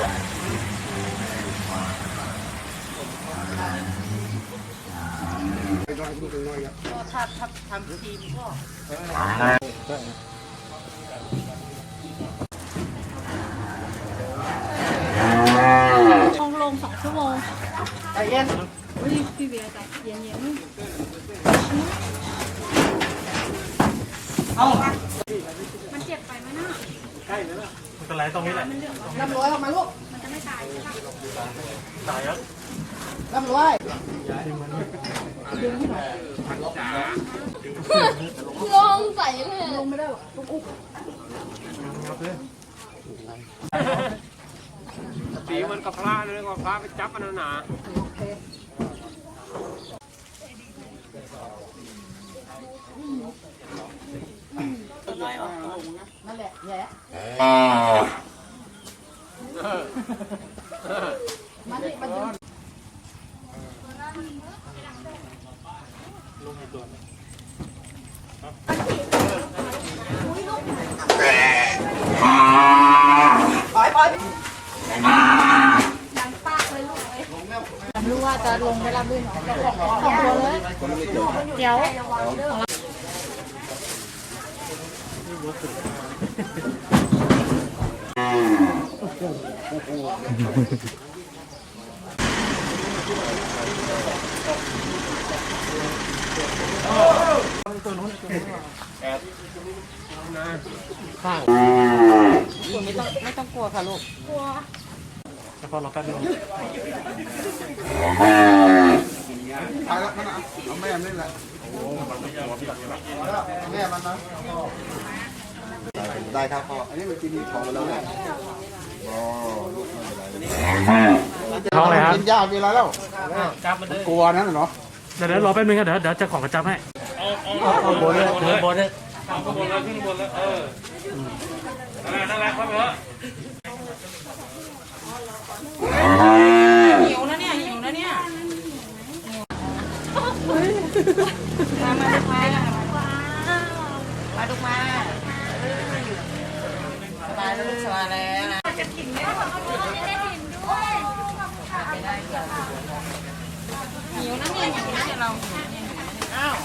ก็ถ้าถ้าทำทีมก็ลงลงสองชั่วโมงใจเย็นอุ้ยพี่เบียร์ใจเย็นเย็นเอา ๆมันเจ็บไปไหมน่ะ มัน เป็นไรตรงนี้แหละน้ำร้อยออกมาลูก มันจะไม่ตายใช่ปะตายแล้วน้ำร้อยลงใส่เลยลงไม่ได้หรอตีมันกับพระเลยก็พระไปจับมันหนา นั่นแหละแย่มันนี่มันยืนปล่อยปล่อยรู้ว่าจะลงไปรับลื่นของตัวเลยเดี๋ยว ข้างไม่ต้องไม่ต้องกลัวค่ะลูกแล้วพอเราแป๊บนึง ตายแล้วมันเอาแม่มันนี่แหละแม่มันนะได้ครับพ่อ อันนี้มันกินของมาแล้วเนี่ยอ๋อลูกไม่เป็นไรท้องอะไรครับกินยามีอะไรแล้วจับมันเลยกลัวนั่นเหรอเดี๋ยวเดี๋ยวรอแป๊บนึงครับเดี๋ยวเดี๋ยวจะของกระจับให้เอาบนเลยเดินบนเลยข้างบนแล้วขึ้นบนแล้วเออนั่นแหละนั่นแหละครับเถอะ หิวนะเนี่ยหิวนะเนี่ยมามาลูกมามาลูกมา สบายแล้วลูกสบายแล้วนะหิวนะเนี่ยหิวนะเนี่ยเราหิวเนี่ยอ้าว